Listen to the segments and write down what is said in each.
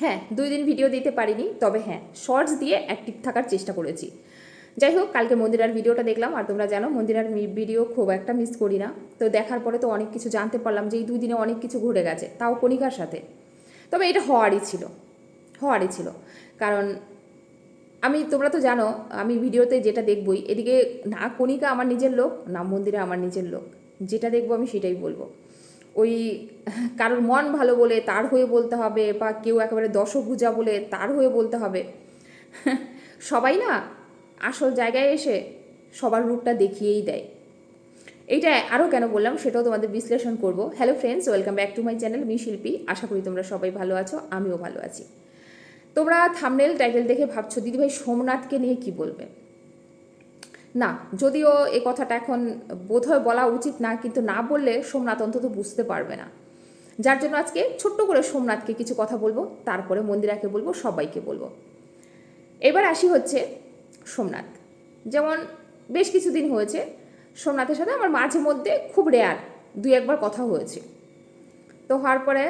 হ্যাঁ দুই দিন ভিডিও দিতে পারিনি, তবে হ্যাঁ শর্টস দিয়ে অ্যাক্টিভ থাকার চেষ্টা করেছি। যাই হোক, কালকে মন্দিরার ভিডিওটা দেখলাম, আর তোমরা জানো, মন্দিরার ভিডিও খুব একটা মিস করি না। তো দেখার পরে তো অনেক কিছু জানতে পারলাম যে এই দুই দিনে অনেক কিছু ঘুরে গেছে, তাও কণিকার সাথে। তবে এটা হওয়ারই ছিল হওয়ারই ছিল। কারণ আমি, তোমরা তো জানো, আমি ভিডিওতে যেটা দেখবই, এদিকে না কণিকা আমার নিজের লোক, না মন্দিরে আমার নিজের লোক। যেটা দেখব আমি সেটাই বলব। ওই কারোর মন ভালো বলে তার হয়ে বলতে হবে বা কেউ একেবারে দশভুজা বলে তার হয়ে বলতে হবে। সবাই না আসল জায়গায় এসে সবার রূপটা দেখিয়েই দেয়। এইটা আরও কেন বললাম সেটাও তোমাদের বিশ্লেষণ করব। Hello friends welcome back to my channel me Shilpi. আশা করি তোমরা সবাই ভালো আছো, আমিও ভালো আছি। তোমরা থামনেল টাইটেল দেখে ভাবছ, দিদিভাই সোমনাথকে নিয়ে কি বলবে? না, যদিও এ কথাটা এখন বোধহয় বলা উচিত না, কিন্তু না বললে সোমনাথ অন্তত বুঝতে পারবে না। যার জন্য আজকে ছোট্ট করে সোমনাথকে কিছু কথা বলব, তারপরে মন্দিরাকে বলব, সবাইকে বলব। এবার আসি হচ্ছে সোমনাথ। যেমন বেশ কিছুদিন হয়েছে, সোমনাথের সাথে আমার মাঝে মধ্যে খুব রেয়ার দুই একবার কথা হয়েছে। তো হওয়ার পরে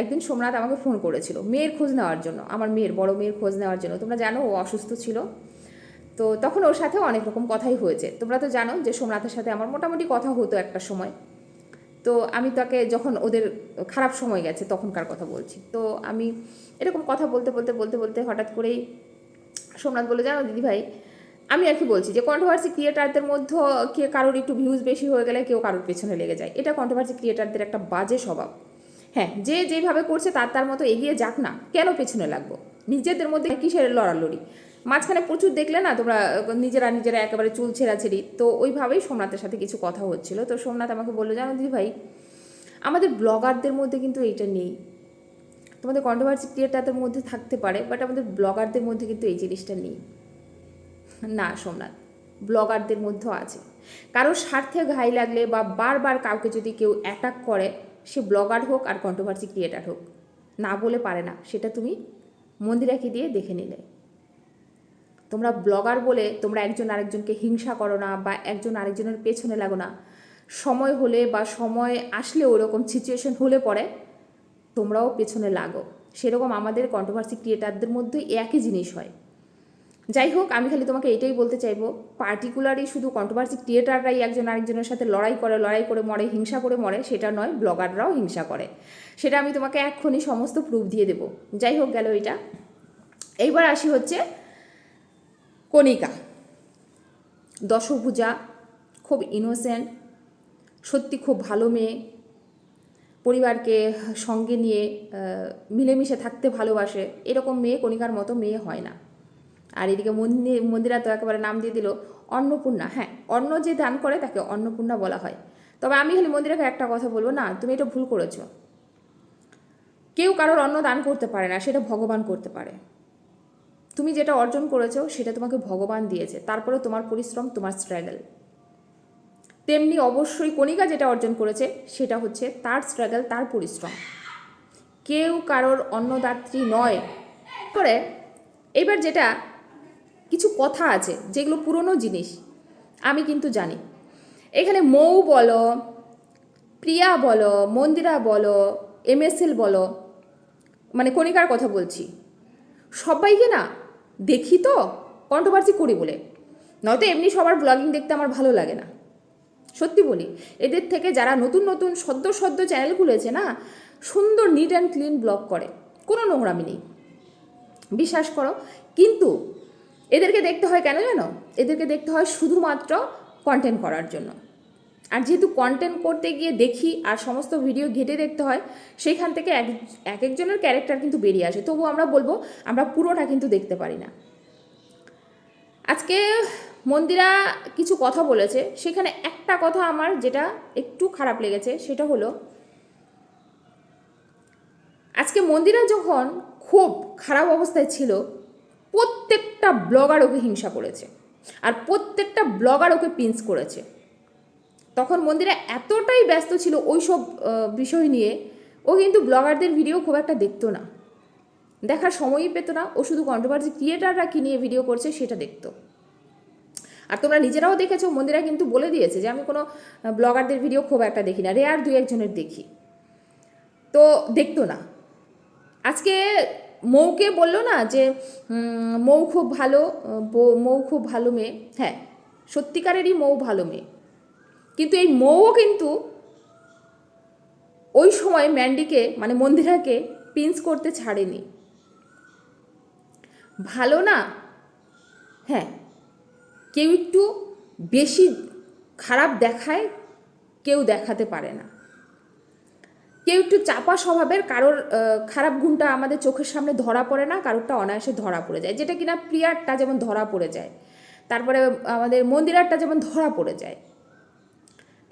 একদিন সোমনাথ আমাকে ফোন করেছিল, মেয়ের খোঁজ নেওয়ার জন্য, আমার মেয়ের বড় মেয়ের খোঁজ নেওয়ার জন্য। তোমরা জানো ও অসুস্থ ছিল। তো তখন ওর সাথেও অনেক রকম কথাই হয়েছে। তোমরা তো জানো যে সোমনাথের সাথে আমার মোটামুটি কথা হতো একটা সময়। তো আমি তাকে যখন ওদের খারাপ সময় গেছে তখনকার কথা বলছি। তো আমি এরকম কথা বলতে বলতে বলতে বলতে হঠাৎ করেই সোমনাথ বলে, জানো দিদিভাই আমি আর কি বলছি যে কন্ট্রোভার্সি ক্রিয়েটারদের মধ্যে কে কারোর একটু ভিউজ বেশি হয়ে গেলে কেউ কারোর পেছনে লেগে যায়। এটা কন্ট্রোভার্সি ক্রিয়েটারদের একটা বাজে স্বভাব। হ্যাঁ যে যেভাবে করছে তার তার মতো এগিয়ে যাক না। কেন পেছনে লাগবো? নিজেদের মধ্যে কিসের লড়ালড়ি? মাঝখানে প্রচুর দেখলে না তোমরা নিজেরা নিজেরা একেবারে চুল ছেঁড়াছেড়ি। তো ওইভাবেই সোমনাথের সাথে কিছু কথা হচ্ছিল। তো সোমনাথ আমাকে বলল, জানো দিদি ভাই আমাদের ব্লগারদের মধ্যে কিন্তু এইটা নেই। তোমাদের কন্ট্রোভার্সি ক্রিয়েটারদের মধ্যে থাকতে পারে বাট আমাদের ব্লগারদের মধ্যে কিন্তু এই জিনিসটা নেই। না, সোমনাথ, ব্লগারদের মধ্যেও আছে। কারোর স্বার্থে ঘাই লাগলে বা বারবার কাউকে যদি কেউ অ্যাটাক করে, সে ব্লগার হোক আর কন্ট্রোভার্সি ক্রিয়েটার হোক, না বলে পারে না। সেটা তুমি মন্দিরাকে দিয়ে দেখে নিলে। তোমরা ব্লগার বলে তোমরা একজন আরেকজনকে হিংসা করো না বা একজন আরেকজনের পেছনে লাগো না। সময় হলে বা সময় আসলে ওরকম সিচুয়েশন হলে পরে তোমরাও পেছনে লাগো। সেরকম আমাদের কন্ট্রোভার্সি ক্রিয়েটারদের মধ্যে একই জিনিস হয়। যাই হোক, আমি খালি তোমাকে এটাই বলতে চাইব পার্টিকুলারই শুধু কন্ট্রোভার্সি ক্রিয়েটাররাই একজন আরেকজনের সাথে লড়াই করে লড়াই করে মরে, হিংসা করে মরে, সেটা নয়, ব্লগাররাও হিংসা করে। সেটা আমি তোমাকে এক্ষুনি সমস্ত প্রুফ দিয়ে দেবো। যাই হোক গেল এটা। এইবার আসি হচ্ছে কণিকা। দশভুজা, খুব ইনোসেন্ট সত্যি খুব ভালো মেয়ে। পরিবারকে সঙ্গে নিয়ে মিলেমিশে থাকতে ভালোবাসে। এরকম মেয়ে কণিকার মতো মেয়ে হয় না। আর এদিকে মন্দির মন্দিরা তো একেবারে নাম দিয়ে দিল অন্নপূর্ণা। হ্যাঁ অন্ন যে দান করে তাকে অন্নপূর্ণা বলা হয়। তবে আমি হলে মন্দিরাকে একটা কথা বলব, না, তুমি এটা ভুল করেছ। কেউ কারোর অন্ন দান করতে পারে না, সেটা ভগবান করতে পারে। তুমি যেটা অর্জন করেছ, সেটা তোমাকে ভগবান দিয়েছে। তারপরে তোমার পরিশ্রম, তোমার স্ট্রাগল তেমনি অবশ্যই কণিকা যেটা অর্জন করেছে, সেটা হচ্ছে তার স্ট্রাগল তার পরিশ্রম। কেউ কারোর অন্নদাত্রী নয়। পরে এবার যেটা, কিছু কথা আছে, যেগুলো পুরনো জিনিস, আমি কিন্তু জানি। এখানে মৌ বলো, প্রিয়া বলো, মন্দিরা বলো এমএসএল বলো মানে কণিকার কথা বলছি। সবাইকে না দেখি তো কন্ট্রোভার্সি করি বলে। নয়তো এমনি সবার ব্লগিং দেখতে আমার ভালো লাগে না। সত্যি বলি, এদের থেকে যারা নতুন নতুন সদ্য সদ্য চ্যানেল খুলেছে না, সুন্দর নিট অ্যান্ড ক্লিন ব্লগ করে, কোনো নোংরামি নেই। বিশ্বাস করো, কিন্তু এদেরকে দেখতে হয় কেন জানো? এদেরকে দেখতে হয় শুধুমাত্র কন্টেন্ট করার জন্য। আর যেহেতু কন্টেন্ট করতে গিয়ে দেখি আর সমস্ত ভিডিও ঘেটে দেখতে হয়, সেইখান থেকে এক এক একজনের ক্যারেক্টার কিন্তু বেরিয়ে আসে। তবু আমরা বলব, আমরা পুরোটা কিন্তু দেখতে পারি না। আজকে মন্দিরা কিছু কথা বলেছে, সেখানে একটা কথা আমার যেটা একটু খারাপ লেগেছে, সেটা হলো, আজকে মন্দিরা যখন খুব খারাপ অবস্থায় ছিল, প্রত্যেকটা ব্লগার ওকে হিংসা করেছে। আর প্রত্যেকটা ব্লগার ওকে পিঞ্চ করেছে। তখন মন্দিরা এতটাই ব্যস্ত ছিল ওই সব বিষয় নিয়ে। ও কিন্তু ব্লগারদের ভিডিও খুব একটা দেখতো না। দেখার সময়ই পেতো না। ও শুধু কন্ট্রোভার্সি ক্রিয়েটাররা কী নিয়ে ভিডিও করছে সেটা দেখতো। আর তোমরা নিজেরাও দেখেছ, মন্দিরা কিন্তু বলে দিয়েছে যে, আমি কোনো ব্লগারদের ভিডিও খুব একটা দেখি না। রেয়ার দুই একজনের দেখি। তো দেখতো না। আজকে মৌকে বলল না যে মৌ খুব ভালো মৌ খুব ভালো মেয়ে। হ্যাঁ সত্যিকারেরই মৌ ভালো মেয়ে। কিন্তু এই মৌও কিন্তু ওই সময় ম্যান্ডিকে মানে মন্দিরাকে পিঞ্চ করতে ছাড়েনি। ভালো না? হ্যাঁ কেউ একটু বেশি খারাপ দেখায়, কেউ দেখাতে পারে না। কেউ একটু চাপা স্বভাবের, কারোর খারাপ গুণটা আমাদের চোখের সামনে ধরা পড়ে না, কারোরটা অনায়াসে ধরা পড়ে যায়। যেটা কিনা প্রিয়ারটা যেমন ধরা পড়ে যায়, তারপরে আমাদের মন্দিরারটা যেমন ধরা পড়ে যায়।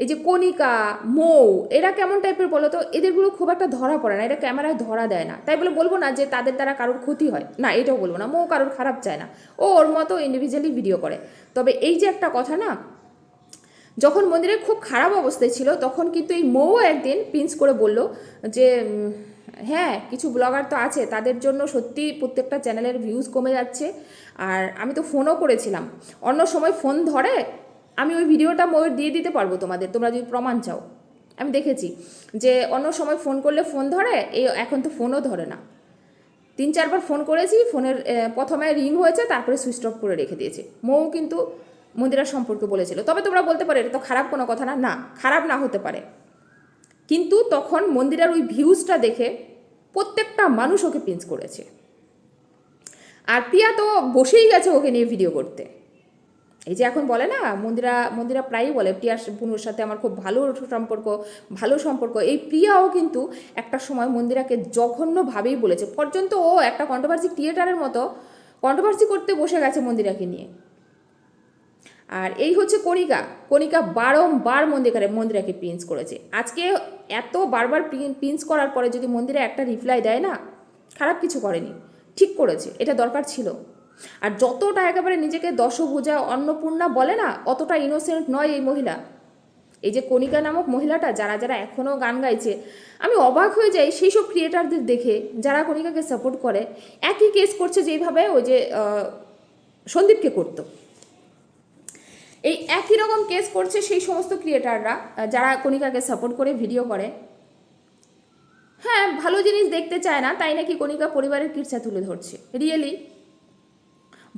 এই যে কণিকা, মৌ, এরা কেমন টাইপের বলো তো এদেরগুলো খুব একটা ধরা পড়ে না এটা ক্যামেরায় ধরা দেয় না। তাই বলে বলব না যে তাদের দ্বারা কারোর ক্ষতি হয়। না, এটাও বলব না। মৌ কারোর খারাপ চায় না। ও ওর মতো ইন্ডিভিজুয়ালি ভিডিও করে। তবে এই যে একটা কথা না, যখন মন্দিরের খুব খারাপ অবস্থায় ছিল, তখন কিন্তু এই মৌ একদিন পিঞ্চ করে বলল যে হ্যাঁ কিছু ব্লগার তো আছে, তাদের জন্য সত্যি প্রত্যেকটা চ্যানেলের ভিউজ কমে যাচ্ছে। আর আমি তো ফোনও করেছিলাম। অন্য সময় ফোন ধরে আমি ওই ভিডিওটা ময়ূর দিয়ে দিতে পারব তোমাদের, তোমরা যদি প্রমাণ চাও। আমি দেখেছি যে অন্য সময় ফোন করলে ফোন ধরে, এই এখন তো ফোনও ধরে না। তিন চারবার ফোন করেছি, ফোনের প্রথমে রিং হয়েছে, তারপরে সুইচ অফ করে রেখে দিয়েছে। মৌ কিন্তু মন্দিরার সম্পর্কে বলেছিল। তবে তোমরা বলতে পারো, এটা তো খারাপ কোনো কথা না। না, খারাপ না হতে পারে। কিন্তু তখন মন্দিরার ওই ভিউজটা দেখে প্রত্যেকটা মানুষ ওকে পিঞ্চ করেছে। আর প্রিয়া তো বসেই গেছে ওকে নিয়ে ভিডিও করতে। এই যে এখন বলে না, মন্দিরা মন্দিরা প্রায়ই বলে, প্রিয়ার বুনুর সাথে আমার খুব ভালো সম্পর্ক ভালো সম্পর্ক। এই প্রিয়াও কিন্তু একটা সময় মন্দিরাকে জঘন্যভাবেই বলেছে। পর্যন্ত ও একটা কন্ট্রোভার্সি ক্রিয়েটারের মতো কন্ট্রোভার্সি করতে বসে গেছে মন্দিরাকে নিয়ে। আর এই হচ্ছে কণিকা। কণিকা বারংবার মন্দিরাকে মন্দিরাকে পিঞ্চ করেছে। আজকে এত বারবার পিঞ্চ করার পরে যদি মন্দিরে একটা রিপ্লাই দেয় না, খারাপ কিছু করেনি। ঠিক করেছে। এটা দরকার ছিল। আর যতটা একেবারে নিজেকে দশভুজা, অন্নপূর্ণা বলে না, অতটা ইনোসেন্ট নয় এই মহিলা। এই যে কণিকা নামক মহিলাটা যারা যারা এখনও গান গাইছে, আমি অবাক হয়ে যাই সেই সব ক্রিয়েটারদের দেখে যারা কণিকাকে সাপোর্ট করে। একই কেস করছে যেভাবে ওই যে সন্দীপকে করতো। এই একই রকম কেস করছে সেই সমস্ত ক্রিয়েটাররা যারা কণিকাকে সাপোর্ট করে ভিডিও করে। হ্যাঁ ভালো জিনিস দেখতে চায় না, তাই নাকি কণিকা পরিবারের কিরচা তুলে ধরছে। রিয়েলি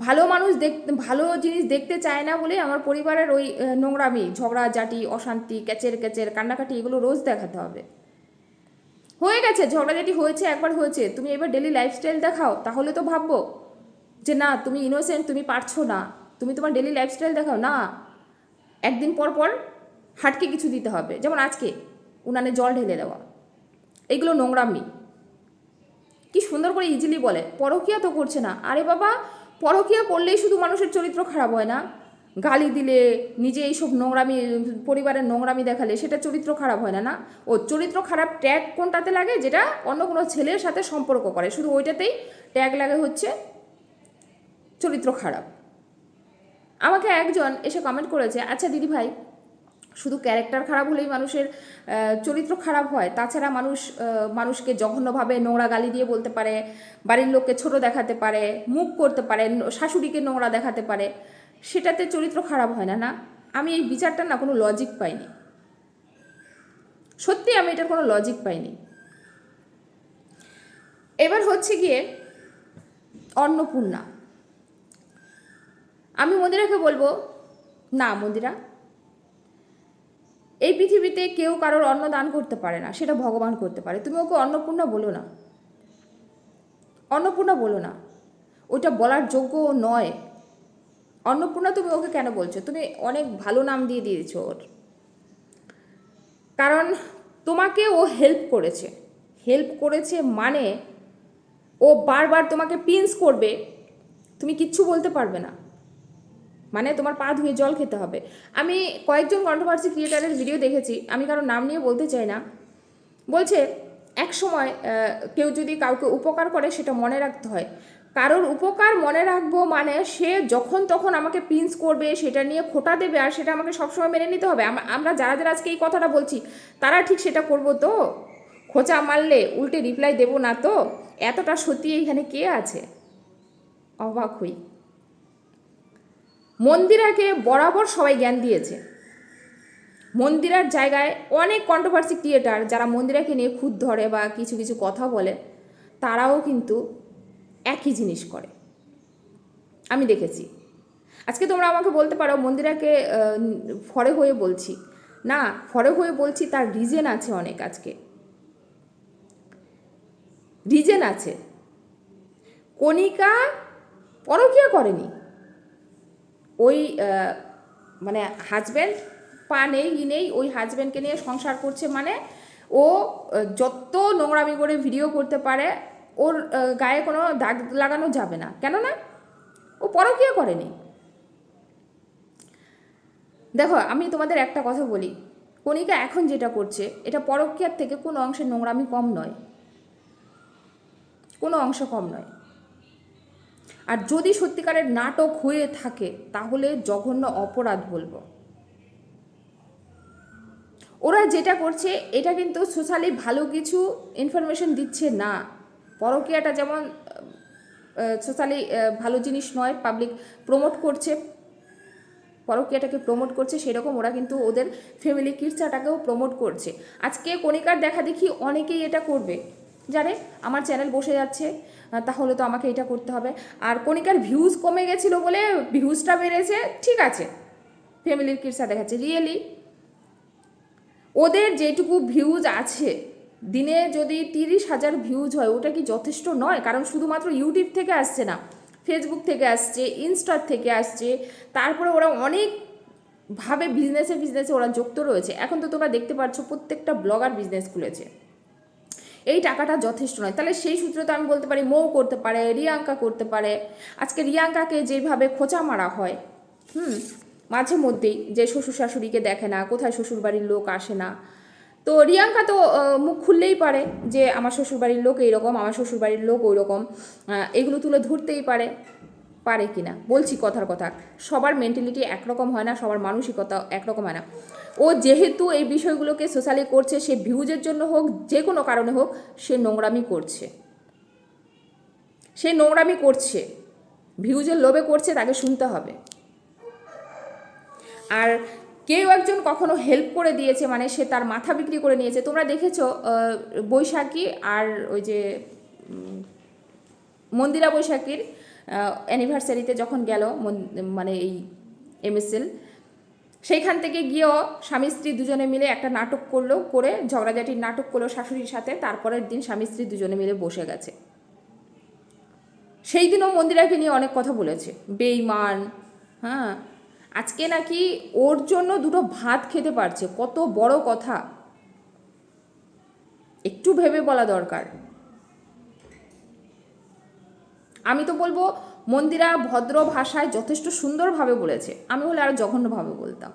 ভালো মানুষ দেখ, ভালো জিনিস দেখতে চায় না বলে আমার পরিবারের ওই নোংরামি ঝগড়া জাটি অশান্তি, ক্যাচের ক্যাচের, কান্নাকাটি এগুলো রোজ দেখাতে হবে। হয়ে গেছে, ঝগড়াঝাটি হয়েছে, একবার হয়েছে। তুমি এবার ডেলি লাইফস্টাইল দেখাও, তাহলে তো ভাববো যে না, তুমি ইনোসেন্ট তুমি পারছ না। তুমি তোমার ডেলি লাইফস্টাইল দেখাও, না। একদিন পর পর হাটকে কিছু দিতে হবে। যেমন আজকে, উনানে জল ঢেলে দেওয়া। এইগুলো নোংরামি। কি সুন্দর করে ইজিলি বলে। পরকিয়া তো করছে না। আরে বাবা পরকিয়া করলেই শুধু মানুষের চরিত্র খারাপ হয় না। গালি দিলে, নিজে এইসব নোংরামি, পরিবারের নোংরামি দেখালে সেটা চরিত্র খারাপ হয় না না? ও চরিত্র খারাপ ট্যাগ কোনটাতে লাগে? যেটা অন্য কোনো ছেলের সাথে সম্পর্ক করে। শুধু ওইটাতেই ট্যাগ লাগে হচ্ছে চরিত্র খারাপ। আমাকে একজন এসে কমেন্ট করেছে আচ্ছা দিদি ভাই শুধু ক্যারেক্টার খারাপ হলেই মানুষের চরিত্র খারাপ হয়, তাছাড়া মানুষ মানুষকে জঘন্যভাবে নোংরা গালি দিয়ে বলতে পারে, বাড়ির লোককে ছোট দেখাতে পারে, মুখ করতে পারে শাশুড়িকে নোংরা দেখাতে পারে, সেটাতে চরিত্র খারাপ হয় না না? আমি এই বিচারটা না কোনো লজিক পাইনি। সত্যি আমি এটার কোনো লজিক পাইনি। এবার হচ্ছে গিয়ে অন্নপূর্ণা। আমি মন্দিরাকে বলব, না মন্দিরা এই পৃথিবীতে কেউ কারোর অন্ন দান করতে পারে না, সেটা ভগবান করতে পারে। তুমি ওকে অন্নপূর্ণা বলো না। অন্নপূর্ণা বলো না। ওইটা বলার যোগ্য নয়। অন্নপূর্ণা তুমি ওকে কেন বলছো? তুমি অনেক ভালো নাম দিয়ে দিয়েছ ওর। কারণ তোমাকে ও হেল্প করেছে। হেল্প করেছে মানে ও বারবার তোমাকে পিন্স করবে। তুমি কিচ্ছু বলতে পারবে না। মানে তোমার পা ধুয়ে জল খেতে হবে। আমি কয়েকজন কন্ট্রোভার্সি ক্রিয়েটারের ভিডিও দেখেছি, আমি কারও নাম নিয়ে বলতে চাই না। বলছে, এক সময় কেউ যদি কাউকে উপকার করে সেটা মনে রাখতে হয়। কারোর উপকার মনে রাখব মানে সে যখন তখন আমাকে পিন্স করবে, সেটা নিয়ে খোটা দেবে আর সেটা আমাকে সবসময় মেনে নিতে হবে। আমরা যারা যারা আজকে এই কথাটা বলছি, তারা ঠিক সেটা করব তো? খোঁচা মারলে উল্টে রিপ্লাই দেবো না তো? এতটা সত্যি এখানে কে আছে? অবাক হই। মন্দিরাকে বরাবর সবাই জ্ঞান দিয়েছে। মন্দিরার জায়গায় অনেক কন্ট্রোভার্সি ক্রিয়েটার যারা মন্দিরাকে নিয়ে খুদ ধরে বা কিছু কিছু কথা বলে, তারাও কিন্তু একই জিনিস করে। আমি দেখেছি। আজকে তোমরা আমাকে বলতে পারো মন্দিরাকে ফরে হয়ে বলছি। না, ফরে হয়ে বলছি তার রিজেন আছে অনেক আজকে। রিজেন আছে। কণিকা পরকিয়া করেনি। ওই মানে হাজব্যান্ড পা নেই, ই নেই, ওই হাজব্যান্ডকে নিয়ে সংসার করছে মানে ও যত নোংরামি করে ভিডিও করতে পারে, ওর গায়ে কোনো দাগ লাগানো যাবে না। কেন না ও পরকিয়া করেনি। দেখো, আমি তোমাদের একটা কথা বলি। কণিকা এখন যেটা করছে, এটা পরকিয়ার থেকে কোনো অংশে নোংরামি কম নয়। কোনো অংশ কম নয়। আর যদি সত্যিকারের নাটক হয়ে থাকে, তাহলে জঘন্য অপরাধ বলব। ওরা যেটা করছে, এটা কিন্তু সোশ্যালি ভালো কিছু ইনফরমেশন দিচ্ছে না। পরকীয়াটা যেমন সোশ্যালি ভালো জিনিস নয় পাবলিক প্রমোট করছে। পরকীয়াটাকে প্রমোট করছে, সেরকম ওরা কিন্তু ওদের ফ্যামিলি কির্চাটাকেও প্রমোট করছে। আজকে কণিকার দেখা দেখি অনেকেই এটা করবে। জানে আমার চ্যানেল বসে যাচ্ছে তাহলে তো আমাকে এটা করতে হবে। আর কণিকার ভিউজ কমে গেছিল বলে ভিউজটা বেড়েছে, ঠিক আছে। ফ্যামিলির কির্চা দেখাচ্ছে রিয়েলি ওদের যেটুকু ভিউজ আছে, দিনে যদি তিরিশ হাজার ভিউজ হয়, ওটা কি যথেষ্ট নয়? কারণ শুধুমাত্র ইউটিউব থেকে আসছে না ফেসবুক থেকে আসছে ইনস্টার থেকে আসছে, তারপরে ওরা অনেক ভাবে বিজনেসে বিজনেসে ওরা যুক্ত রয়েছে। এখন তো তোমরা দেখতে পাচ্ছ প্রত্যেকটা ব্লগার বিজনেস খুলেছে। এই টাকাটা যথেষ্ট নয়। তাহলে সেই সূত্রে তো আমি বলতে পারি মৌ করতে পারে, রিয়াঙ্কা করতে পারে। আজকে রিয়াঙ্কাকে যেভাবে খোঁচা মারা হয়, হুম, মাঝে মধ্যেই যে শ্বশুর শাশুড়িকে দেখে না, কোথায় শ্বশুর বাড়ির লোক আসে না। তো রিয়াঙ্কা তো মুখ খুললেই পারে যে আমার শ্বশুরবাড়ির লোক এইরকম, আমার শ্বশুরবাড়ির লোক ওইরকম এগুলো তুলে ধরতেই পারে। পারে কি না? বলছি কথার কথা। সবার মেন্টালিটি একরকম হয় না, সবার মানসিকতা একরকম হয় না। ও যেহেতু এই বিষয়গুলোকে সোশ্যালি করছে, সে ভিউজের জন্য হোক, যে কোনো কারণে হোক, সে নোংরামি করছে। সে নোংরামি করছে। ভিউজের লোভে করছে, তাকে শুনতে হবে। আর কেউ একজন কখনো হেল্প করে দিয়েছে মানে সে তার মাথা বিক্রি করে নিয়েছে। তোমরা দেখেছ বৈশাখী আর ওই যে মন্দিরা বৈশাখীর অ্যানিভার্সারিতে যখন গেল মানে এই এমএসএল সেইখান থেকে গিয়েও স্বামী স্ত্রী দুজনে মিলে একটা নাটক করল, করে ঝগড়াঝাটির নাটক করল শাশুড়ির সাথে, তারপরের দিন স্বামী স্ত্রী দুজনে মিলে বসে গেছে। সেই দিনও মন্দিরাকে নিয়ে অনেক কথা বলেছে বেইমান হ্যাঁ আজকে নাকি ওর জন্য দুটো ভাত খেতে পারছে, কত বড় কথা। একটু ভেবে বলা দরকার। আমি তো বলব, মন্দিরা ভদ্র ভাষায় যথেষ্ট সুন্দরভাবে বলেছে। আমি হলে আরও জঘন্যভাবে বলতাম।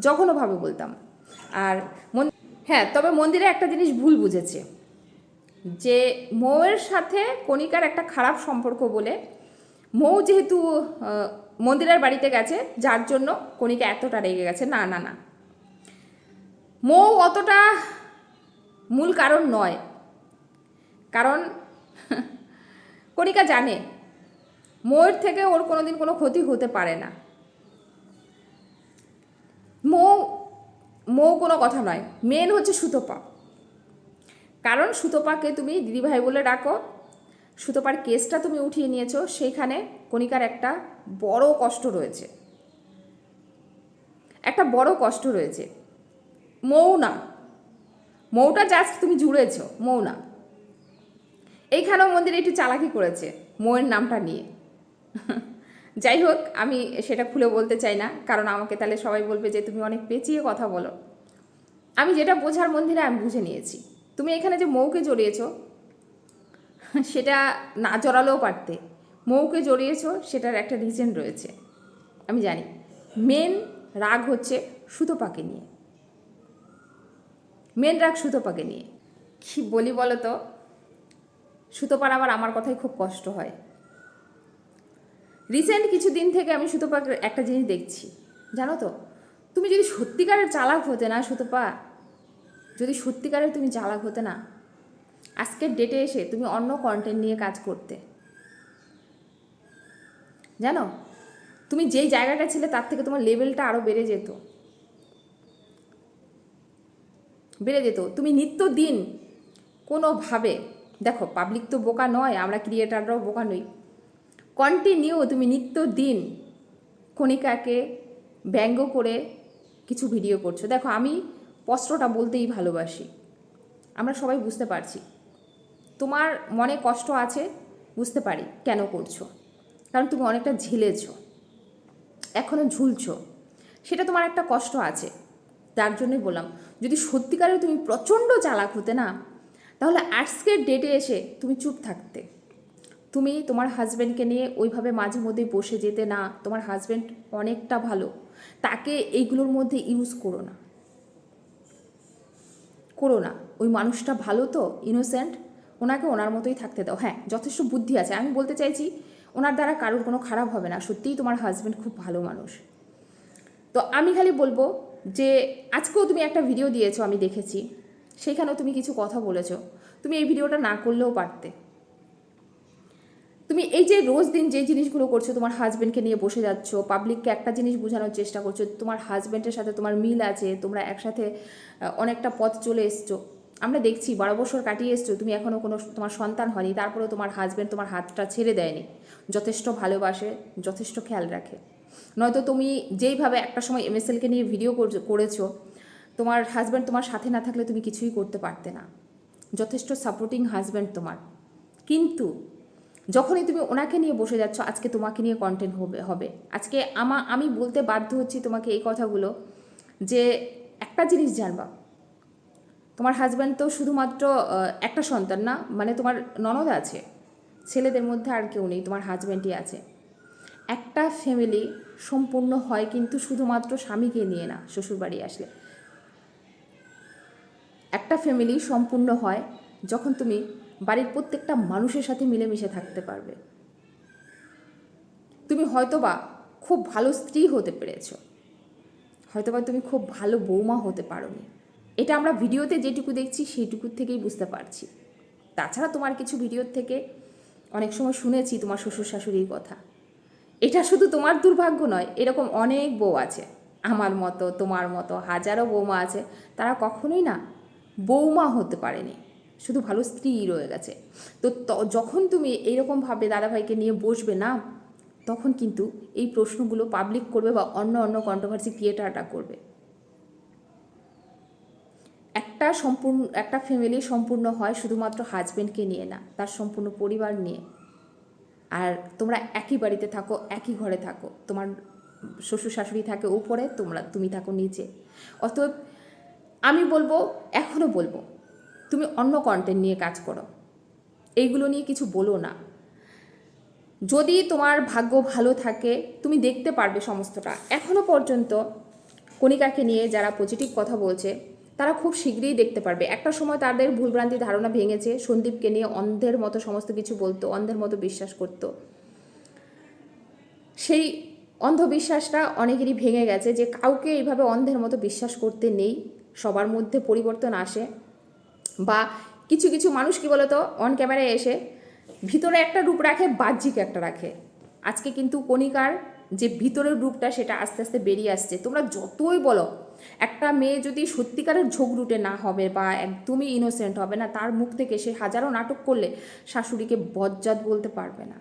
জঘন্যভাবে বলতাম। আর হ্যাঁ তবে মন্দিরে একটা জিনিস ভুল বুঝেছে। যে মৌয়ের সাথে কণিকার একটা খারাপ সম্পর্ক বলে, মৌ যেহেতু মন্দিরের বাড়িতে গেছে, যার জন্য কণিকা এতটা রেগে গেছে। না না না। মৌ অতটা মূল কারণ নয়। কারণ কণিকা জানে, ময়ূর থেকে ওর কোনোদিন কোনো ক্ষতি হতে পারে না। মৌ মৌ কোনো কথা নয় মেন হচ্ছে সুতপা। কারণ সুতপাকে তুমি দিদিভাই বলে ডাকো, সুতপার কেসটা তুমি উঠিয়ে নিয়েছো, সেইখানে কণিকার একটা বড় কষ্ট রয়েছে। একটা বড় কষ্ট রয়েছে। মৌ না। মৌটা জাস্ট তুমি জুড়েছ, মৌ না। এইখানেও মন্দিরে একটু চালাকি করেছে, মৌয়ের নামটা নিয়ে। যাই হোক, আমি সেটা খুলে বলতে চাই না, কারণ আমাকে তাহলে সবাই বলবে যে তুমি অনেক পেঁচিয়ে কথা বলো। আমি যেটা বোঝার মন্দিরে আমি বুঝে নিয়েছি। তুমি এখানে যে মৌকে জড়িয়েছ, সেটা না জড়ালেও পারতে। মৌকে জড়িয়েছো, সেটার একটা রিজন রয়েছে। আমি জানি। মেন রাগ হচ্ছে সুতোপাকে নিয়ে। মেন রাগ সুতোপাকে নিয়ে। কি বলি বলো তো সুতোপার আবার আমার কথাই খুব কষ্ট হয়। রিসেন্ট কিছু দিন থেকে আমি সুতোপাকে একটা জিনিস দেখছি। জানো তো, তুমি যদি সত্যিকারের চালাক হতে না সুতোপা, যদি সত্যিকারের তুমি চালাক হতে না, আজকের ডেটে এসে তুমি অন্য কন্টেন্ট নিয়ে কাজ করতে। জানো, তুমি যেই জায়গাটা ছিলে তার থেকে তোমার লেভেলটা আরও বেড়ে যেত। বেড়ে যেত। তুমি নিত্য দিন কোনোভাবে দেখো পাবলিক তো বোকা নয়, আমরা ক্রিয়েটাররাও বোকা নই। কন্টিনিউ তুমি নিত্য দিন কণিকাকে ব্যঙ্গ করে কিছু ভিডিও করছ। দেখো, আমি স্পষ্টটা বলতেই ভালোবাসি। আমরা সবাই বুঝতে পারছি। তোমার মনে কষ্ট আছে, বুঝতে পারি কেন করছ। কারণ তুমি অনেকটা ঝেলেছ এখনও ঝুলছো। সেটা তোমার একটা কষ্ট আছে। তার জন্যই বললাম, যদি সত্যিকারে তুমি প্রচণ্ড চালাক হতে না তাহলে আজকের ডেটে এসে তুমি চুপ থাকতে। তুমি তোমার হাজব্যান্ডকে নিয়ে ওইভাবে মাঝে মধ্যে বসে যেতে না, তোমার হাজব্যান্ড অনেকটা ভালো। তাকে এইগুলোর মধ্যে ইউজ করো না। করো না। ওই মানুষটা ভালো তো ইনোসেন্ট ওনাকে ওনার মতোই থাকতে দাও। হ্যাঁ যথেষ্ট বুদ্ধি আছে। আমি বলতে চাইছি, ওনার দ্বারা কারোর কোনো খারাপ হবে না। সত্যিই তোমার হাজব্যান্ড খুব ভালো মানুষ। তো আমি খালি বলব যে, আজকেও তুমি একটা ভিডিও দিয়েছ, আমি দেখেছি। সেখানেও তুমি কিছু কথা বলেছ। তুমি এই ভিডিওটা না করলেও পারতে। তুমি এই যে রোজ দিন যে জিনিসগুলো করছ, তোমার হাজব্যান্ডকে নিয়ে বসে যাচ্ছ পাবলিককে একটা জিনিস বোঝানোর চেষ্টা করছ, তোমার হাজব্যান্ডের সাথে তোমার মিল আছে, তোমরা একসাথে অনেকটা পথ চলে এসছো। আমরা দেখছি বারো বছর কাটিয়ে এসছো, তুমি এখনও কোনো তোমার সন্তান হয়নি, তারপরেও তোমার হাজব্যান্ড তোমার হাতটা ছেড়ে দেয়নি। যথেষ্ট ভালোবাসে, যথেষ্ট খেয়াল রাখে। নয়তো তুমি যেইভাবে একটা সময় এমএসএলকে নিয়ে ভিডিও করেছ তোমার হাজব্যান্ড তোমার সাথে না থাকলে তুমি কিছুই করতে পারতে না। যথেষ্ট সাপোর্টিং হাজব্যান্ড তোমার। কিন্তু যখনই তুমি ওনাকে নিয়ে বসে যাচ্ছ, আজকে তোমাকে নিয়ে কন্টেন্ট হবে হবে। আজকে আমা, আমি বলতে বাধ্য হচ্ছি তোমাকে এই কথাগুলো যে একটা জিনিস জানবা। তোমার হাজব্যান্ড তো শুধুমাত্র একটা সন্তান না মানে তোমার ননদ আছে। ছেলেদের মধ্যে আর কেউ নেই, তোমার হাজব্যান্ডই আছে। একটা ফ্যামিলি সম্পূর্ণ হয় কিন্তু শুধুমাত্র স্বামীকে নিয়ে না, শ্বশুরবাড়ি আসলে। একটা ফ্যামিলি সম্পূর্ণ হয় যখন তুমি বাড়ির প্রত্যেকটা মানুষের সাথে মিলেমিশে থাকতে পারবে। তুমি হয়তোবা খুব ভালো স্ত্রী হতে পেরেছ, হয়তোবা তুমি খুব ভালো বৌমা হতে পারোনি। এটা আমরা ভিডিওতে যেটুকু দেখছি সেইটুকু থেকেই বুঝতে পারছি। তাছাড়া তোমার কিছু ভিডিওর থেকে অনেক সময় শুনেছি তোমার শ্বশুর শাশুড়ির কথা। এটা শুধু তোমার দুর্ভাগ্য নয়, এরকম অনেক বউ আছে। আমার মতো, তোমার মতো, হাজারো বৌমা আছে, তারা কখনোই না বৌমা হতে পারেনি। শুধু ভালো স্ত্রী রয়ে গেছে। তো যখন তুমি এইরকমভাবে দাদাভাইকে নিয়ে বসবে না, তখন কিন্তু এই প্রশ্নগুলো পাবলিক করবে বা অন্য অন্য কন্ট্রোভার্সি ক্রিয়েটাররা করবে। একটা সম্পূর্ণ, একটা ফ্যামিলি সম্পূর্ণ হয় শুধুমাত্র হাজব্যান্ডকে নিয়ে না, তার সম্পূর্ণ পরিবার নিয়ে। আর তোমরা একই বাড়িতে থাকো, একই ঘরে থাকো। তোমার শ্বশুর শাশুড়ি থাকে উপরে তোমরা, তুমি থাকো নিচে। অতএব আমি বলব এখনও বলব, তুমি অন্য কন্টেন্ট নিয়ে কাজ করো। এইগুলো নিয়ে কিছু বলো না। যদি তোমার ভাগ্য ভালো থাকে, তুমি দেখতে পারবে সমস্তটা। এখনও পর্যন্ত কণিকাকে নিয়ে যারা পজিটিভ কথা বলছে, তারা খুব শীঘ্রই দেখতে পারবে। একটা সময় তাদের ভুলভ্রান্তি ধারণা ভেঙেছে, সন্দীপকে নিয়ে অন্ধের মতো সমস্ত কিছু বলতো, অন্ধের মতো বিশ্বাস করতো। সেই অন্ধবিশ্বাসটা অনেকেরই ভেঙে গেছে যে কাউকে এইভাবে অন্ধের মতো বিশ্বাস করতে নেই। সবার মধ্যে পরিবর্তন আসে বা কিছু কিছু মানুষ কি বলতো অন ক্যামেরায় এসে ভিতরে একটা রূপ রাখে, বাহ্যিক একটা রাখে। আজকে কিন্তু কণিকার যে ভিতরের রূপটা, সেটা আস্তে আস্তে বেরিয়ে আসছে। তোমরা যতই বলো, একটা মেয়ে যদি সত্যিকারের ঝোঁকরুটে না হবে বা একদমই ইনোসেন্ট হবে না, তার মুখ থেকে সে হাজারো নাটক করলে শাশুড়িকে বজ্জাত বলতে পারবে না।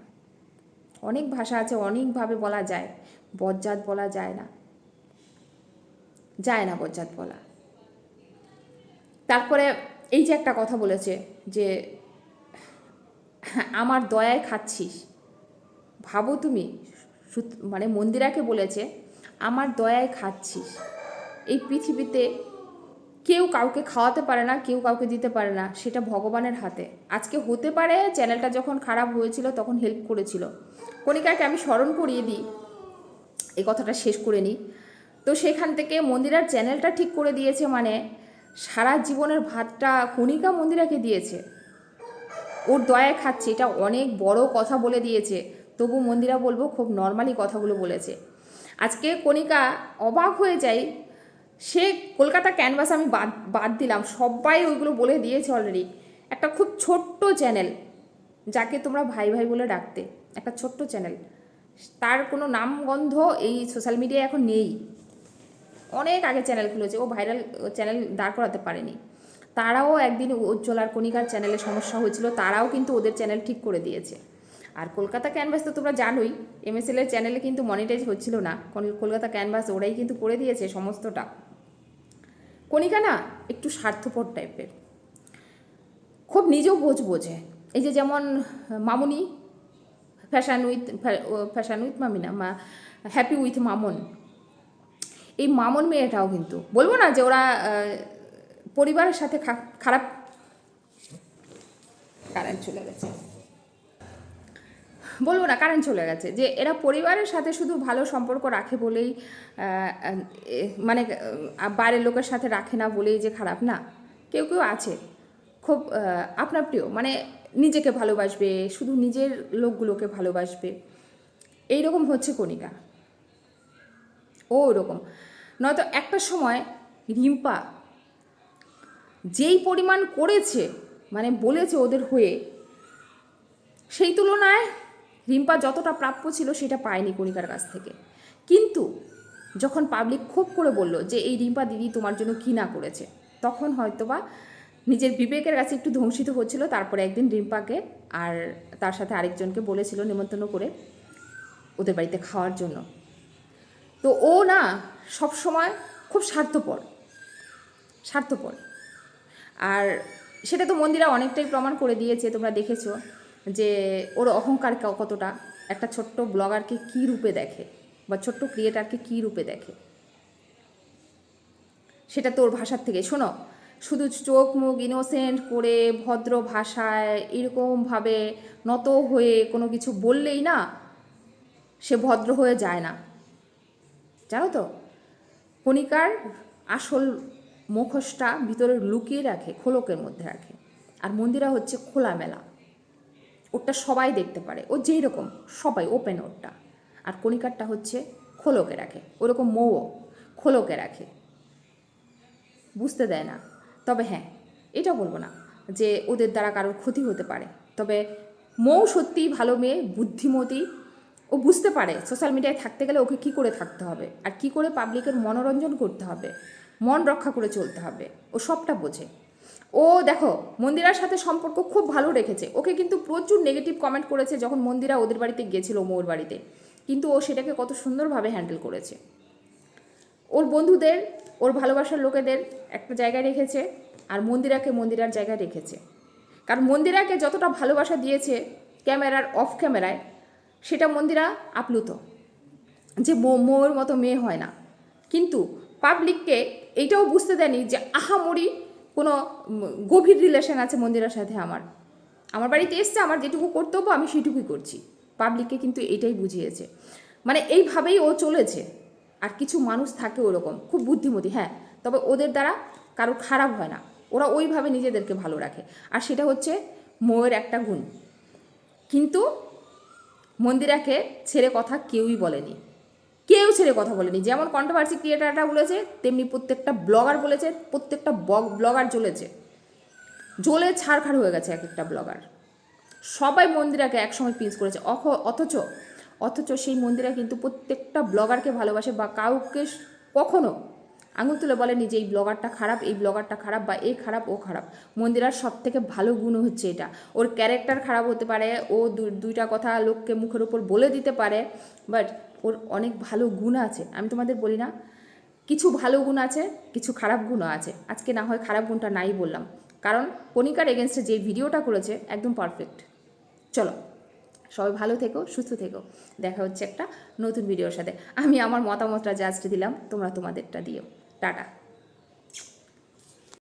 অনেক ভাষা আছে, অনেকভাবে বলা যায়। বজ্জাত বলা যায় না। যায় না বজ্জাত বলা। তারপরে এই যে একটা কথা বলেছে যে আমার দয়ায় খাচ্ছিস। ভাবো তুমি মানে মন্দিরাকে বলেছে, আমার দয়ায় খাচ্ছিস। এই পৃথিবীতে কেউ কাউকে খাওয়াতে পারে না, কেউ কাউকে দিতে পারে না, সেটা ভগবানের হাতে। আজকে হতে পারে, চ্যানেলটা যখন খারাপ হয়েছিল, তখন হেল্প করেছিল। কণিকাকে আমি স্মরণ করিয়ে দিই, এই কথাটা শেষ করে নিই। তো সেখান থেকে মন্দিরার চ্যানেলটা ঠিক করে দিয়েছে মানে সারা জীবনের ভাতটা কণিকা মন্দিরাকে দিয়েছে। ওর দয়ায় খাচ্ছে, এটা অনেক বড় কথা বলে দিয়েছে। তবু মন্দিরা বলব, খুব নর্মালি কথাগুলো বলেছে। আজকে কণিকা অবাক হয়ে যায়। সে কলকাতা ক্যানভাস আমি বাদ বাদ দিলাম, সবাই ওইগুলো বলে দিয়েছে অলরেডি একটা খুব ছোট্ট চ্যানেল, যাকে তোমরা ভাই ভাই বলে ডাকতে, একটা ছোট্ট চ্যানেল। তার কোনো নামগন্ধ এই সোশ্যাল মিডিয়ায় এখন নেই। অনেক আগে চ্যানেল খুলেছে, ও ভাইরাল চ্যানেল দাঁড় করাতে পারেনি। তারাও একদিন উজ্জ্বল আর কণিকার চ্যানেলে সমস্যা হয়েছিল, তারাও কিন্তু ওদের চ্যানেল ঠিক করে দিয়েছে। আর কলকাতা ক্যানভাস তো তোমরা জানোই এমএসএল এর চ্যানেলে কিন্তু মনিটাইজ হচ্ছিল না। কলকাতা ক্যানভাস ওরাই কিন্তু করে দিয়েছে সমস্তটা। কণিকা না একটু স্বার্থপর টাইপের খুব নিজেও বোঝ বোঝে। এই যে যেমন মামুনি ফ্যাশন উইথ ফ্যাশন উইথ মামি না, মা হ্যাপি উইথ মামন এই মামন মেয়েটাও কিন্তু। বলব না যে ওরা পরিবারের সাথে খারাপ কারেন্ট চলে গেছে। বলব না, কারেন্ট চলে গেছে। যে এরা পরিবারের সাথে শুধু ভালো সম্পর্ক রাখে বলেই মানে বাইরের লোকের সাথে রাখে না বলেই যে খারাপ না। কেউ কেউ আছে। খুব আপনার প্রিয় মানে নিজেকে ভালোবাসবে, শুধু নিজের লোকগুলোকে ভালোবাসবে। এইরকম হচ্ছে কণিকা। ও ওরকম। নয়তো একটা সময় রিম্পা যেই পরিমাণ করেছে মানে বলেছে ওদের হয়ে, সেই তুলনায় রিম্পা যতটা প্রাপ্য ছিল সেটা পায়নি কণিকার কাছ থেকে। কিন্তু যখন পাবলিক খুব করে বলল যে এই রিম্পা দিদি তোমার জন্য কী না করেছে, তখন হয়তোবা নিজের বিবেকের কাছে একটু ধ্বংসিত হচ্ছিল, তারপরে একদিন রিম্পাকে আর তার সাথে আরেকজনকে বলেছিল নিমন্ত্রণ করে ওদের বাড়িতে খাওয়ার জন্য। তো ও না সব সময় খুব স্বার্থপর স্বার্থপর। আর সেটা তো মন্দিরা অনেকটাই প্রমাণ করে দিয়েছে, তোমরা দেখেছ যে ওর অহংকার কতটা। একটা ছোট্ট ব্লগারকে কী রূপে দেখে বা ছোট্ট ক্রিয়েটারকে কী রূপে দেখে। সেটা তোর ভাষার থেকে। শোনো, শুধু চোখ, মুখ ইনোসেন্ট করে ভদ্র ভাষায় এরকমভাবে নত হয়ে কোনো কিছু বললেই না, সে ভদ্র হয়ে যায় না। জানো তো? কণিকার আসল মুখোশটা ভিতরে লুকিয়ে রাখে, খোলকের মধ্যে রাখে। আর মন্দিরা হচ্ছে খোলামেলা। ওটা সবাই দেখতে পারে। ও যেই রকম, সবাই ওপেন ওরটা। আর কণিকারটা হচ্ছে খোলকে রাখে। ওরকম মৌ খোলকে রাখে। বুঝতে দেয় না। তবে হ্যাঁ এটা বলব না যে ওদের দ্বারা কারোর ক্ষতি হতে পারে। তবে মৌ সত্যিই ভালো মেয়ে, বুদ্ধিমতী ও বুঝতে পারে সোশ্যাল মিডিয়ায় থাকতে গেলে ওকে কী করে থাকতে হবে আর কী করে পাবলিকের মনোরঞ্জন করতে হবে, মন রক্ষা করে চলতে হবে, ও সবটা বোঝে। ও দেখো, মন্দিরার সাথে সম্পর্ক খুব ভালো রেখেছে। ওকে কিন্তু প্রচুর নেগেটিভ কমেন্ট করেছে যখন মন্দিরা ওদের বাড়িতে গেছিল, মৌর বাড়িতে। কিন্তু ও সেটাকে কত সুন্দরভাবে হ্যান্ডেল করেছে। ওর বন্ধুদের, ওর ভালোবাসার লোকেদের একটা জায়গায় রেখেছে আর মন্দিরাকে মন্দিরার জায়গায় রেখেছে। কারণ মন্দিরাকে যতটা ভালোবাসা দিয়েছে, ক্যামেরার অফ ক্যামেরায় সেটা মন্দিরা আপ্লুত। যে মৌ- মৌয়ের মতো মেয়ে হয় না। কিন্তু পাবলিককে এইটাও বুঝতে দেয়নি যে আহামরি কোনো গভীর রিলেশন আছে মন্দিরার সাথে আমার। আমার বাড়িতে এসছে, আমার যেটুকু কর্তব্য আমি সেটুকুই করছি। পাবলিককে কিন্তু এটাই বুঝিয়েছে। মানে এইভাবেই ও চলেছে। আর কিছু মানুষ থাকে ওরকম, খুব বুদ্ধিমতী হ্যাঁ। তবে ওদের দ্বারা কারও খারাপ হয় না। ওরা ওইভাবে নিজেদেরকে ভালো রাখে। আর সেটা হচ্ছে মৌয়ের একটা গুণ। কিন্তু মন্দিরাকে ছেড়ে কথা কেউই বলেনি। কেউ ছেড়ে কথা বলেনি। যেমন কন্ট্রোভার্সি ক্রিয়েটাররা বলেছে, তেমনি প্রত্যেকটা ব্লগার বলেছে, প্রত্যেকটা ব্লগার জ্বলেছে। জ্বলে ছাড়খাড় হয়ে গেছে এক একটা ব্লগার সবাই মন্দিরাকে একসময় পিঞ্চ করেছে। অখ, অথচ অথচ সেই মন্দিরা কিন্তু প্রত্যেকটা ব্লগারকে ভালোবাসে বা কাউকে কখনো আঙুল তুলে বলেনি যে এই ব্লগারটা খারাপ, এই ব্লগারটা খারাপ বা এই খারাপ, ও খারাপ। মন্দিরার সব থেকে ভালো গুণ হচ্ছে এটা। ওর ক্যারেক্টার খারাপ হতে পারে, ও দুইটা কথা লোককে মুখের উপর বলে দিতে পারে, বাট ওর অনেক ভালো গুণ আছে। আমি তোমাদের বলি না, কিছু ভালো গুণ আছে, কিছু খারাপ গুণও আছে। আজকে না হয় খারাপ গুণটা নাই বললাম। কারণ কণিকার এগেনস্টে যে ভিডিওটা করেছে, একদম পারফেক্ট চলো, সবাই ভালো থেকো, সুস্থ থেকো। দেখা হচ্ছে একটা নতুন ভিডিওর সাথে। আমি আমার মতামতটা জাস্ট দিলাম, তোমরা তোমাদেরটা দিও। টাটা